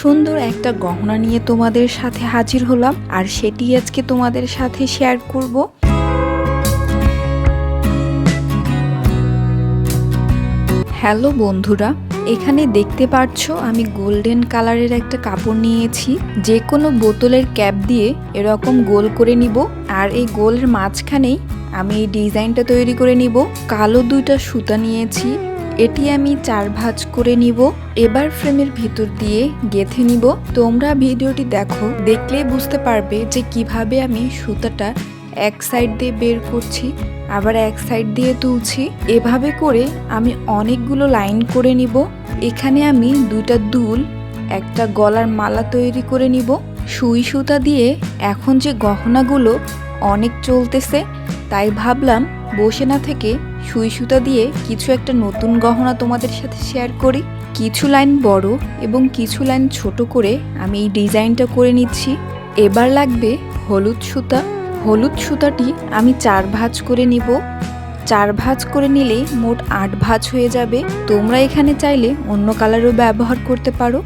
সুন্দর একটা গহনা নিয়ে তোমাদের সাথে হাজির হলাম, আর সেটি আজকে তোমাদের সাথে শেয়ার করব। হ্যালো বন্ধুরা, এখানে দেখতে পাচ্ছ আমি গোল্ডেন কালারের একটা কাপড় নিয়েছি। যে কোনো বোতলের ক্যাপ দিয়ে এরকম গোল করে নিব, আর এই গোলের মাঝখানেই আমি এই ডিজাইনটা তৈরি করে নিব। কালো দুইটা সুতা নিয়েছি এটি আমি চার ভাঁজ করে নিব, এবার ফ্রেমের ভিতর দিয়ে গেথে নিব। তোমরা ভিডিওটি দেখো দেখলেই বুঝতে পারবে যে কীভাবে আমি সুতাটা এক সাইড দিয়ে বের করছি, আবার এক সাইড দিয়ে তুলছি। এভাবে করে আমি অনেকগুলো লাইন করে নিব। এখানে আমি দুইটা দুল, একটা গলার মালা তৈরি করে নিব। সুই সুতা দিয়ে এখন যে গহনাগুলো অনেক চলতেছে, তাই ভাবলাম বসে না থেকে সুই সুতা দিয়ে কিছু একটা নতুন গহনা তোমাদের সাথে শেয়ার করি। কিছু লাইন বড় এবং কিছু লাইন ছোট করে আমি এই ডিজাইনটা করে নিচ্ছি। এবার লাগবে হলুদ সুতা। হলুদ সুতাটি আমি চার ভাঁজ করে নিব। চার ভাঁজ করে নিলেই মোট আট ভাঁজ হয়ে যাবে। তোমরা এখানে চাইলে অন্য কালারও ব্যবহার করতে পারো।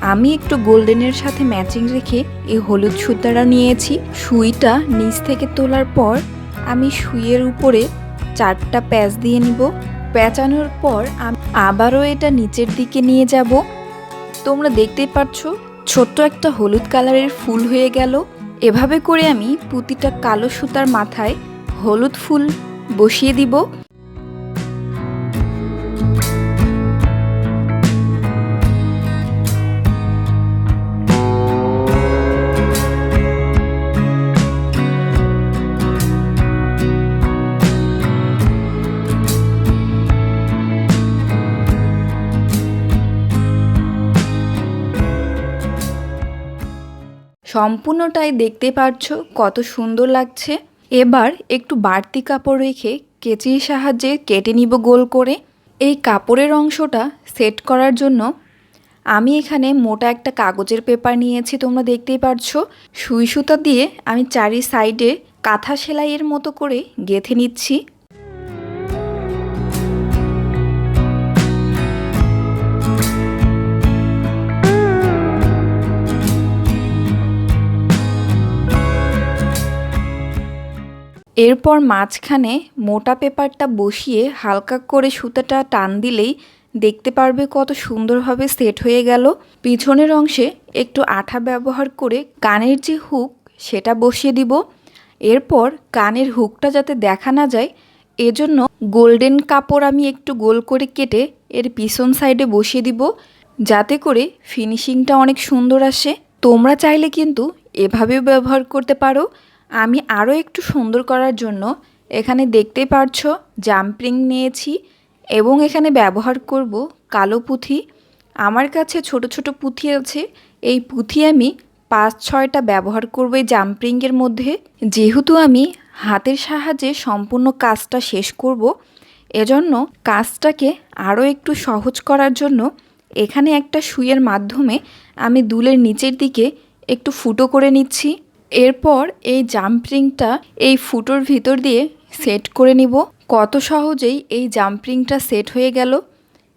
আমি একটু গোল্ডেনের সাথে ম্যাচিং রেখে এই হলুদ সুতাটা নিয়েছি। সুইটা নিচ থেকে তোলার পর আমি সুইয়ের উপরে চারটা প্যাচ দিয়ে নিব। প্যাঁচানোর পর আমি আবারও এটা নিচের দিকে নিয়ে যাব। তোমরা দেখতেই পাচ্ছ, ছোট্ট একটা হলুদ কালারের ফুল হয়ে গেল। এভাবে করে আমি প্রতিটা কালো সুতার মাথায় হলুদ ফুল বসিয়ে দিব। সম্পূর্ণটাই দেখতে পাচ্ছ কত সুন্দর লাগছে। এবার একটু বাড়তি কাপড় রেখে কেচির সাহায্যে কেটে নিব গোল করে। এই কাপড়ের অংশটা সেট করার জন্য আমি এখানে মোটা একটা কাগজের পেপার নিয়েছি, তোমরা দেখতেই পারছ। সুই সুতা দিয়ে আমি চারি সাইডে কাঁথা সেলাইয়ের মতো করে গেঁথে নিচ্ছি। এরপর মাঝখানে মোটা পেপারটা বসিয়ে হালকা করে সুতাটা টান দিলেই দেখতে পারবে কত সুন্দরভাবে সেট হয়ে গেল। পিছনের অংশে একটু আঠা ব্যবহার করে কানের যে হুক, সেটা বসিয়ে দিব। এরপর কানের হুকটা যাতে দেখা না যায়, এজন্য গোল্ডেন কাপড় আমি একটু গোল করে কেটে এর পিছন সাইডে বসিয়ে দিব। যাতে করে ফিনিশিংটা অনেক সুন্দর আসে। তোমরা চাইলে কিন্তু এভাবেও ব্যবহার করতে পারো। আমি আরও একটু সুন্দর করার জন্য এখানে দেখতে পারছ জাম্পিং নিয়েছি এবং এখানে ব্যবহার করব কালো পুঁথি। আমার কাছে ছোট ছোট পুঁথি আছে। এই পুঁথি আমি পাঁচ ছয়টা ব্যবহার করব এই জাম্পিংয়ের মধ্যে। যেহেতু আমি হাতের সাহায্যে সম্পূর্ণ কাজটা শেষ করব, এজন্য কাজটাকে আরও একটু সহজ করার জন্য এখানে একটা সুইয়ের মাধ্যমে আমি দুলের নিচের দিকে একটু ফুটো করে নিচ্ছি। এরপর এই জাম্পরিংটা এই ফুটোর ভিতর দিয়ে সেট করে নিব। কত সহজেই এই জাম্পরিংটা সেট হয়ে গেল।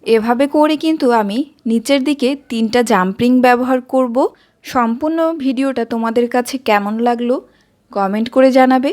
এভাবে করে কিন্তু আমি নিচের দিকে তিনটা জাম্পরিং ব্যবহার করব। সম্পূর্ণ ভিডিওটা তোমাদের কাছে কেমন লাগল, কমেন্ট করে জানাবে।